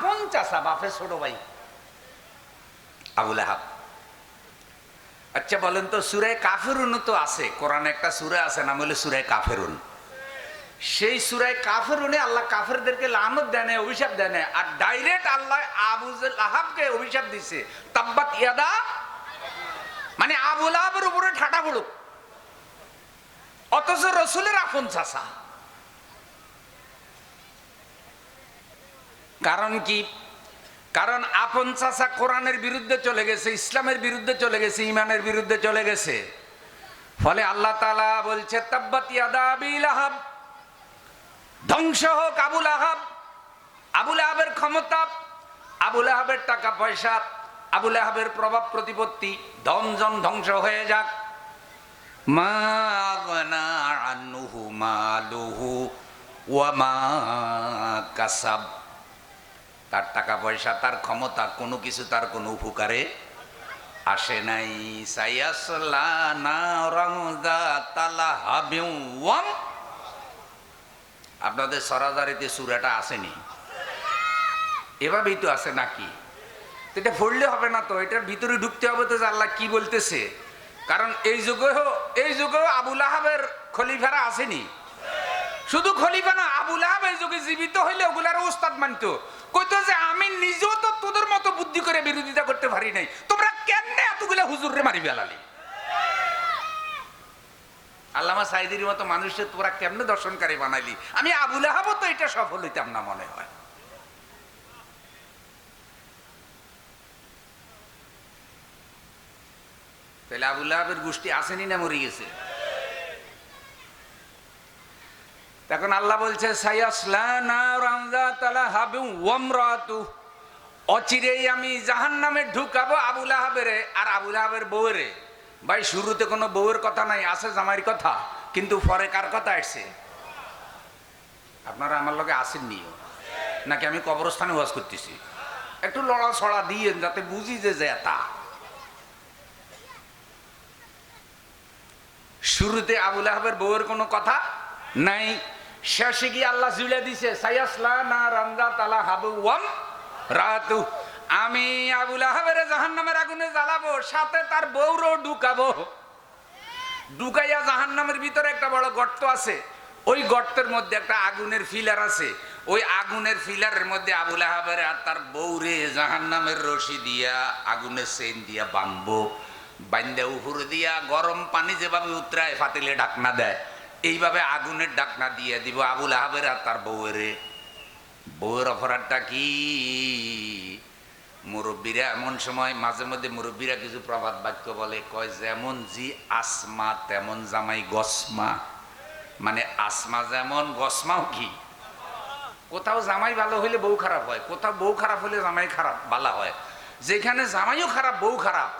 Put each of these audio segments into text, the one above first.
আপন চাষা বাপের ছোট ভাই। আবুল আহাব আচ্ছা বলেন তো সুরায় কাফেরুন তো আছে। কোরআনে একটা সুরা আছে নাম হলো সুরায় কাফেরুন। সেই সুরায় কাফেরুনে আল্লাহ কাফেরদেরকে লানত দেয় না, অভিশাপ দেয় না। আর ডাইরেক্ট আল্লাহ আবুল আহাবকে অভিশাপ দিছে। তাব্বাত ইয়াদা মানে আবুল আহাবের উপরে ঠাটা পড়ুক। অথচ রসুলের আফন চাষা কারণ কি? কারণ আপন চাষা কোরআনের বিরুদ্ধে চলে গেছে, ইসলামের বিরুদ্ধে চলে গেছে ইমানের বিরুদ্ধে চলে গেছে। ফলে আল্লাহ তালা বলছে আহাব ধ্বংস হোক আবুল আহাব আবুল আহাবের ক্ষমতা আবুল আহাবের টাকা পয়সা আবুল আহাবের প্রভাব প্রতিপত্তি ধনজন ধ্বংস হয়ে যাক। মা মা কাসাব। তার টাকা পয়সা তার ক্ষমতা, কোনো কিছু তার কোনো উপকারে আসে নাই। আপনাদের সরাদারিতে সুরাটা আসেনি। এভাবেই তো আছে নাকি? এটা পড়লে হবে না তো, এটার ভিতরে ঢুকতে হবে তো যে আল্লাহ কি বলতেছে। কারণ এই যুগেও এই যুগেও আবুল আহাবের খলিফারা আসেনি। শুধু খলিফা না, আবুল আহাব এই যুগে জীবিত হইলে ওগুলার উস্তাদ মানতো। কইতো যে, আমি নিজেও তো তোদের মতো বুদ্ধি করে বিরোধিতা করতে পারি নাই। তোমরা কেমনে এতগুলা হুজুররে মারি বেলালি আল্লামা সাইদির মতো মানুষের তোরা কেমনে দর্শনকারী বানাইলি? আমি আবুল আহাবও তো এটা সফল হইতাম না মনে হয়। তাহলে আবুল আহাবের গোষ্ঠী আসেনি না মরে গেছে? তখন আল্লাহ বলছে অচিরেই আমি জাহান নামে ঢুকাবো আবুল আহাবেরে আর আবুল আহাবের বউরে ভাই, শুরুতে কোনো বউয়ের কথা নাই, আছে জামাইয়ের কথা, কিন্তু পরে কার কথা আসছে? আপনারা আমার লগে আসেননি নাকি আমি কবরস্থানে ওয়াজ করতেছি? একটু লড়া ছড়া দিয়ে যাতে বুঝি যে যে তা শুরুতে আবুল আহাবের বউয়ের কোনো কথা নাই শেষে গিয়ে আল্লাহ জুলে দিছে না তালা হাবু রাতু। আমি আবুল আহাবের জাহান নামের আগুনে জ্বালাবো, সাথে তার বউরও ঢুকাবো। ঢুকাইয়া জাহান নামের ভিতরে একটা বড় গর্ত আছে। ওই গর্তের মধ্যে একটা আগুনের ফিলার আছে। ওই আগুনের ফিলারের মধ্যে আবুল আহাবের আর তার বউরে জাহান নামের রশি দিয়া, আগুনের সেন দিয়া বাঁধবো। বান্ধে উপরে দিয়া গরম পানি যেভাবে উতরায়, ফাতিলে ঢাকনা দেয়। এইভাবে আগুনের ডাকনা দিয়ে দিব। আবুল আহাবের আর তার বউয়েরে। বউয়ের অপরাধটা কি? মুরব্বীরা এমন সময় মাঝে মধ্যে মুরব্বীরা কিছু প্রবাদ বাক্য বলে, কয়, যেমন জি আসমা, তেমন জামাই গসমা। মানে আসমা যেমন, গসমাও কি? কোথাও জামাই ভালো হইলে বউ খারাপ হয়, কোথাও বউ খারাপ হলে জামাই খারাপ ভালো হয়। যেখানে জামাইও খারাপ, বউ খারাপ,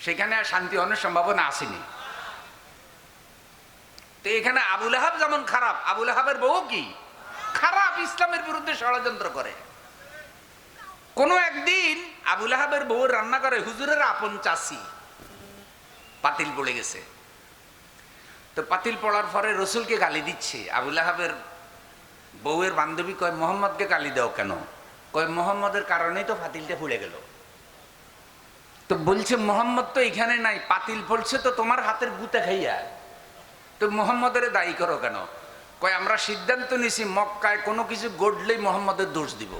সেখানে আর শান্তি হওয়ার সম্ভাবনা আসেনি। তো এখানে আবুল আহাব যেমন খারাপ আবুল আহাবের বউ কি? খারাপ ইসলামের বিরুদ্ধে ষড়যন্ত্র করে। কোন একদিন আবুল আহাবের বউ রান্না করে, হুজুরের আপন চাষি পাতিল পড়ে গেছে। তো পাতিল পড়ার পরে রসুলকে গালি দিচ্ছে। আবুল আহাবের বউয়ের বান্ধবী কয়, মোহাম্মদকে গালি দাও কেন? কয়, মোহাম্মদের কারণেই তো পাতিলটা ফুলে গেল। তো বলছে, মোহাম্মদ তো এখানে নাই, পাতিল পড়ছে তো তোমার হাতের গুতে খাইয়া। তো মোহাম্মদের দায়ী করো কেন? কয়, আমরা সিদ্ধান্ত নিছি মক্কায় কোনো কিছু গড়লেই মোহাম্মদের দোষ দিব।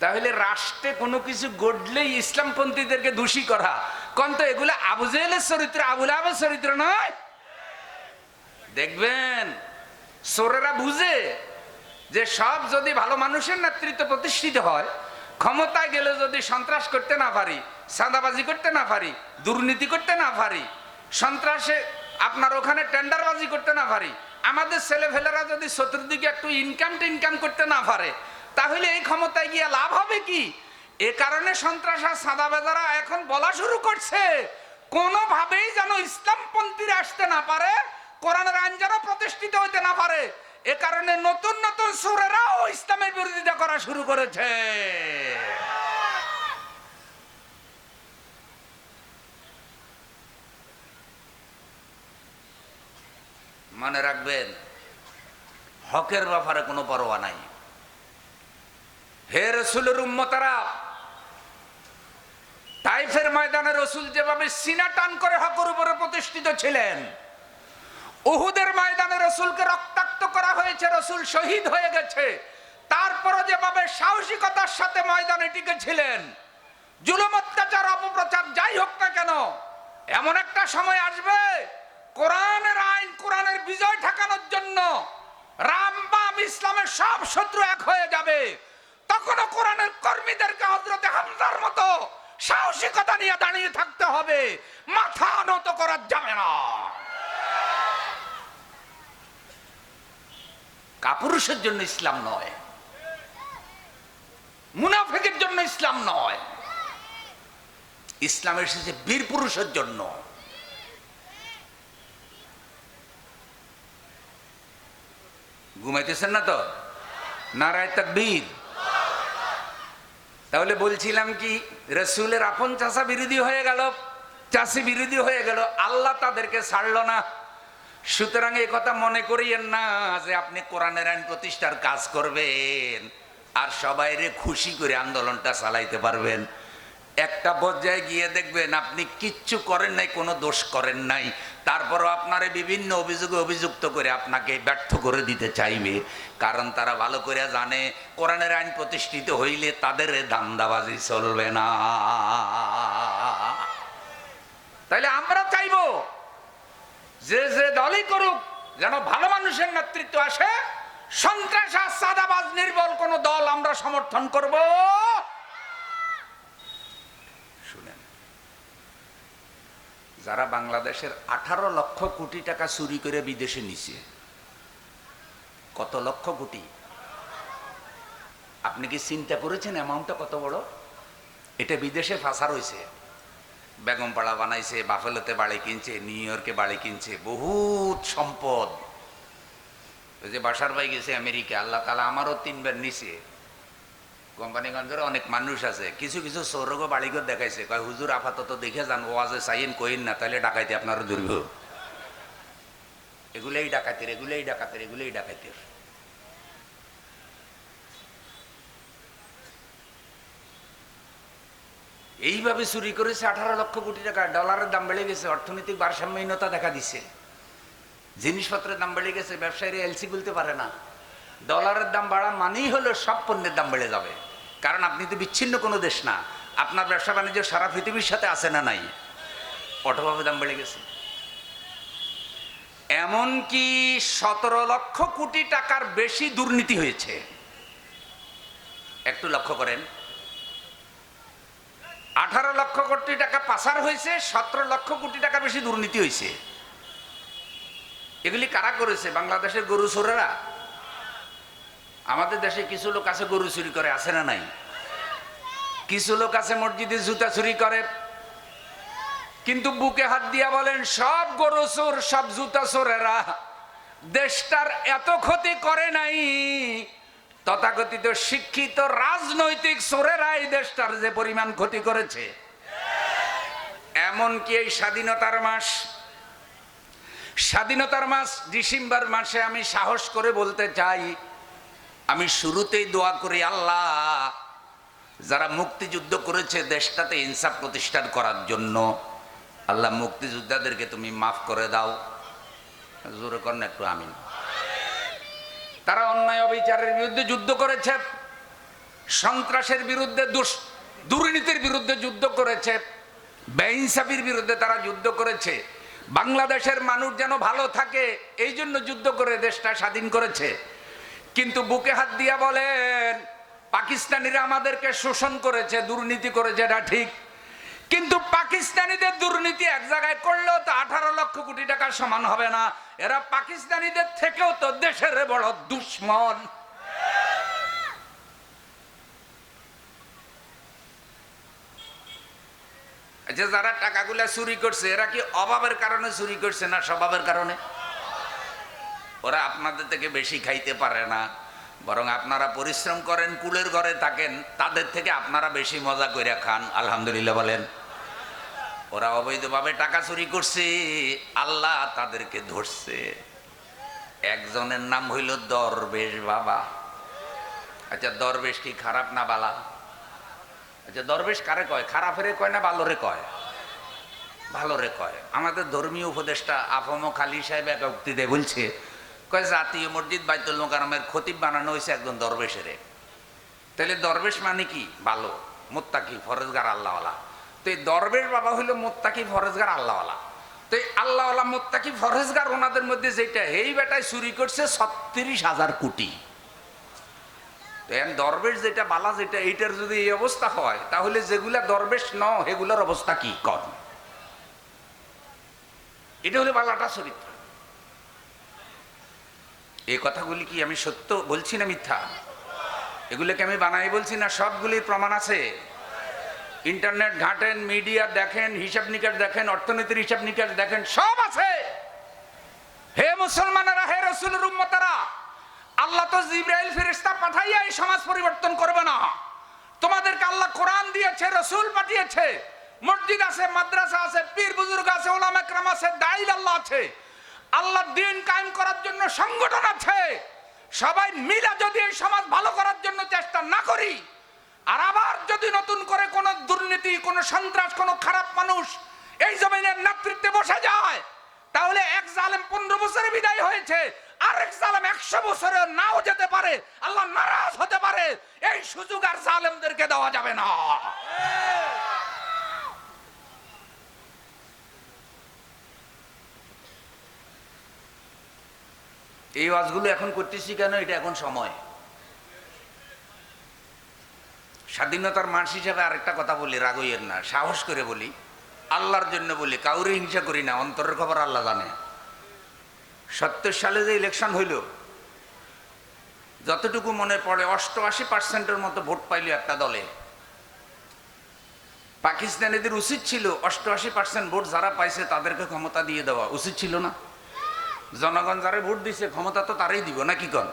তাহলে রাষ্ট্রে কোনো কিছু গড়লেই ইসলামপন্থীদেরকে দোষী করা। কোন তো এগুলো আবু জেহেলের চরিত্র, আবুল আবের চরিত্র নয়? দেখবেন, সোরেরা বুঝে যে সব যদি ভালো মানুষের নেতৃত্ব প্রতিষ্ঠিত হয়, ক্ষমতায় গেলে যদি সন্ত্রাস করতে না পারি সাদাবাজি করতে না পারি, দুর্নীতি করতে না পারি, সন্ত্রাসে আপনার ওখানে টেন্ডারবাজি করতে না পারি। আমাদের ছেলেফেলেরা যদি চতুর্দিকে একটু ইনকাম টিনকাম করতে না পারে, তাহলে এই ক্ষমতায় গিয়ে লাভ হবে কি? এ কারণে সন্ত্রাস আর সাদাবাজারা এখন বলা শুরু করছে। কোনোভাবেই যেন ইসলামপন্থীরা আসতে না পারে, কোরআনের আইন যেন প্রতিষ্ঠিত হইতে না পারে। এ কারণে নতুন নতুন সুরেরাও ইসলামের বিরোধিতা করা শুরু করেছে। মনে রাখবেন, হকের ব্যাপারে কোনো পরোয়া নাই। হে রসুলের উম্মতারা, তাইফের ময়দানে রসুল যেভাবে সিনা টান করে হকর উপরে প্রতিষ্ঠিত ছিলেন, উহুদের ময়দানে রসুলকে রক্তাক্ত করা হয়েছে, রসুল শহীদ হয়ে গেছে, তারপরও যেভাবে সাহসিকতার সাথে ময়দানে টিকে ছিলেন জুলুম অত্যাচার, অপপ্রচার, যাই হোক না কেন, এমন একটা সময় আসবে কোরআনের আইন, কোরআনের বিজয় ঠেকানোর জন্য রাম বাম ইসলামের সব শত্রু এক হয়ে যাবে। তখনও কোরআনের কর্মীদেরকে হজরতে হামজার মতো সাহসিকতা নিয়ে দাঁড়িয়ে থাকতে হবে। মাথা নত করা যাবে না কাপুরুষের জন্য ইসলাম নয়। মুনাফেকের জন্য ইসলাম নয়। ইসলাম এসেছে বীর পুরুষের জন্য। ঘুমাইতেছেন না তো? নারায় তাকবীর। তাহলে বলছিলাম কি, রসুলের আপন চাষা বিরোধী হয়ে গেল চাষি বিরোধী হয়ে গেল, আল্লাহ তাদেরকে ছাড়লো না। সুতরাং এই কথা মনে করিয়েন না যে আপনি কোরআনের আইন প্রতিষ্ঠার কাজ করবেন আর সবাইরে খুশি করে আন্দোলনটা চালাইতে পারবেন। একটা পর্যায়ে গিয়ে দেখবেন আপনি কিচ্ছু করেন নাই, কোনো দোষ করেন নাই। তারপরও আপনারে বিভিন্ন অভিযোগে অভিযুক্ত করে আপনাকে ব্যর্থ করে দিতে চাইবে। কারণ তারা ভালো করে জানে, কোরআনের আইন প্রতিষ্ঠিত হইলে তাদের দান্দাবাজি চলবে না। তাইলে আমরা চাইব যে যে দলই করুক, যেন ভালো মানুষের নেতৃত্ব আসে, সন্ত্রাস আর সাদাবাজ নির্বল কোন দল আমরা সমর্থন করব। যারা বাংলাদেশের আঠারো লক্ষ কোটি টাকা চুরি করে বিদেশে নিছে। কত লক্ষ কোটি? আপনি কি চিন্তা করেছেন অ্যামাউন্টটা কত বড়? এটা বিদেশে ফাঁসা রয়েছে বেগমপাড়া বানাইছে, বাফেলোতে বাড়ি কিনছে, নিউ ইয়র্কে বাড়ি কিনছে, বহুত সম্পদ। ওই যে বাসার ভাই গেছে আমেরিকা, আল্লাহ তালা আমারও তিনবার নিছে। কোম্পানিগঞ্জের অনেক মানুষ আছে। কিছু কিছু সৌরগ বাড়িঘর দেখাইছে। কয় হুজুর আপাতত দেখে যান ওয়াজে চাইন কইন না তাহলে ডাকাইতে আপনারও দুর্গ এগুলোই ডাকাতের এগুলোই ডাকাতের এগুলোই ডাকাতের এইভাবে চুরি করেছে আঠারো লক্ষ কোটি টাকা। ডলারের দাম বেড়ে গেছে, অর্থনৈতিক ভারসাম্যহীনতা দেখা দিছে। জিনিসপত্রের দাম বেড়ে গেছে, ব্যবসায়ীরা এলসি খুলতে পারে না। ডলারের দাম বাড়া মানেই হলো সব পণ্যের দাম বেড়ে যাবে। কারণ আপনি তো বিচ্ছিন্ন কোনো দেশ না। আপনার ব্যবসা বাণিজ্য সারা পৃথিবীর সাথে আছে না নাই? অটোভাবে দাম বেড়ে গেছে। এমনকি সতেরো লক্ষ কোটি টাকার বেশি দুর্নীতি হয়েছে। একটু লক্ষ্য করেন। আঠারো লক্ষ কোটি টাকা পাচার হয়েছে, সতেরো লক্ষ কোটি টাকা বেশি দুর্নীতি হয়েছে। এগুলি কারা করেছে? বাংলাদেশের গরু চোরেরা? আমাদের দেশে কিছু লোক আছে গরু চুরি করে, আছে না নাই? কিছু লোক আছে মসজিদে জুতা চুরি করে। কিন্তু বুকে হাত দিয়া বলেন, সব গরু চোর, সব জুতা চোরেরা। দেশটার এত ক্ষতি করে নাই, তথাকথিত শিক্ষিত রাজনৈতিক চোরেরা এই দেশটার যে পরিমাণ ক্ষতি করেছে। এমনকি এই স্বাধীনতার মাস স্বাধীনতার মাস ডিসেম্বর মাসে আমি সাহস করে বলতে চাই আমি শুরুতেই দোয়া করি, আল্লাহ, যারা মুক্তিযুদ্ধ করেছে দেশটাতে ইনসাফ প্রতিষ্ঠান করার জন্য, আল্লাহ, মুক্তিযোদ্ধাদেরকে তুমি মাফ করে দাও। জোরে কর না একটু, আমিন। তারা অন্যায় অবিচারের বিরুদ্ধে যুদ্ধ করেছে, সন্ত্রাসের বিরুদ্ধে দুর্নীতির বিরুদ্ধে যুদ্ধ করেছে, বেইনসাফির বিরুদ্ধে তারা যুদ্ধ করেছে। বাংলাদেশের মানুষ যেন ভালো থাকে, এই জন্য যুদ্ধ করে দেশটা স্বাধীন করেছে। কিন্তু বুকে হাত দিয়া বলেন, পাকিস্তানিরা আমাদেরকে শোষণ করেছে, দুর্নীতি করেছে, এটা ঠিক। কিন্তু পাকিস্তানিদের দুর্নীতি এক জায়গায় করলেও তো আঠারো লক্ষ কোটি টাকা সমান হবে না। এরা পাকিস্তানিদের থেকেও তো দেশের বড় দুশ্মন। যে যারা টাকাগুলা চুরি করছে, এরা কি অভাবের কারণে চুরি করছে না স্বভাবের কারণে? ওরা আপনাদের থেকে বেশি খাইতে পারে না। বরং আপনারা পরিশ্রম করেন, কুলের ঘরে থাকেন, তাদের থেকে আপনারা বেশি মজা করে খান, আলহামদুলিল্লাহ বলেন। ওরা অবৈধভাবে টাকা চুরি করছে, আল্লাহ তাদেরকে ধরছে। একজনের নাম হইল দরবেশ বাবা। আচ্ছা দরবেশ কি খারাপ না বালা? আচ্ছা দরবেশ কারে কয়? খারাপেরে কয় না ভালোরে কয়? ভালোরে কয়। আমাদের ধর্মীয় উপদেষ্টা আফম খালি সাহেব এক উক্তিতে বলছে কয় জাতীয় মসজিদ বাইতুল মোকারমের খতিব বানানো হয়েছে একজন দরবেশেরে। তাহলে দরবেশ মানে কি? ভালো, মোত্তাকি, ফরজগার, আল্লাহওয়ালা। তো এই দরবেশ বাবা হইল মোত্তাকি, ফরজগার, আল্লাহওয়ালা। তো এই আল্লাহওয়ালা, মোত্তাকি, ফরজগার ওনাদের মধ্যে যেটা এই বেটায় চুরি করছে ছত্রিশ হাজার কোটি। তো দরবেশ যেটা, বালা যেটা, এইটার যদি এই অবস্থা হয়, তাহলে যেগুলা দরবেশ ন সেগুলোর অবস্থা কি? কর এটা হলো বালাটা চরিত্র। এই কথাগুলি কি আমি সত্য বলছি না মিথ্যা? এগুলোকে আমি বানাই বলছি না, সবগুলির প্রমাণ আছে। ইন্টারনেট ঘাটেন, মিডিয়া দেখেন, হিসাব নিকাশ দেখেন, অর্থনীতির হিসাব নিকাশ দেখেন, সব আছে। হে মুসলমানেরা, হে রসুলের উম্মতারা, আল্লাহ তো জিব্রাইল ফেরেশতা পাঠাইয়া এই সমাজ পরিবর্তন করবে না। তোমাদেরকে আল্লাহ কোরআন দিয়েছে, রসুল পাঠিয়েছে। মসজিদ আছে, মাদ্রাসা আছে, পীর বুজুর্গ আছে ওলাম একরাম আছে দাইল আল্লাহ আছে। আল্লাহ দিন কায়েম করার জন্য সংগঠন আছে। সবাই মিলে যদি এই সমাজ ভালো করার জন্য চেষ্টা না করি, আর আবার যদি নতুন করে কোন দুর্নীতি, কোন সন্ত্রাস, কোন খারাপ মানুষ এই জমিনের নেতৃত্বে বসে যায়, তাহলে এক জালেম পনেরো বছরে বিদায় হয়েছে আর এক জালেম একশো বছরে নাও যেতে পারে, আল্লাহ নারাজ হতে পারে, এই সুযোগ আর জালেমদেরকে দেওয়া যাবে না। এই ওয়াজগুলো এখন করতেছি কেন? এটা এখন সময়। স্বাধীনতার মাস হিসাবে আরেকটা কথা বলি, রাগইয়ের না, সাহস করে বলি। আল্লাহর জন্য বলি, কাউরে হিংসা করি না, অন্তরের খবর আল্লাহ জানে। সত্তর সালে যে ইলেকশন হইল, যতটুকু মনে পড়ে, অষ্টআশি পার্সেন্টের মতো ভোট পাইল একটা দলে। পাকিস্তানিদের উচিত ছিল অষ্টআশি পার্সেন্ট ভোট যারা পাইছে তাদেরকে ক্ষমতা দিয়ে দেওয়া, উচিত ছিল না। জনগণ যারা ভোট দিছে ক্ষমতা তো তারাই দিব নাকি কন?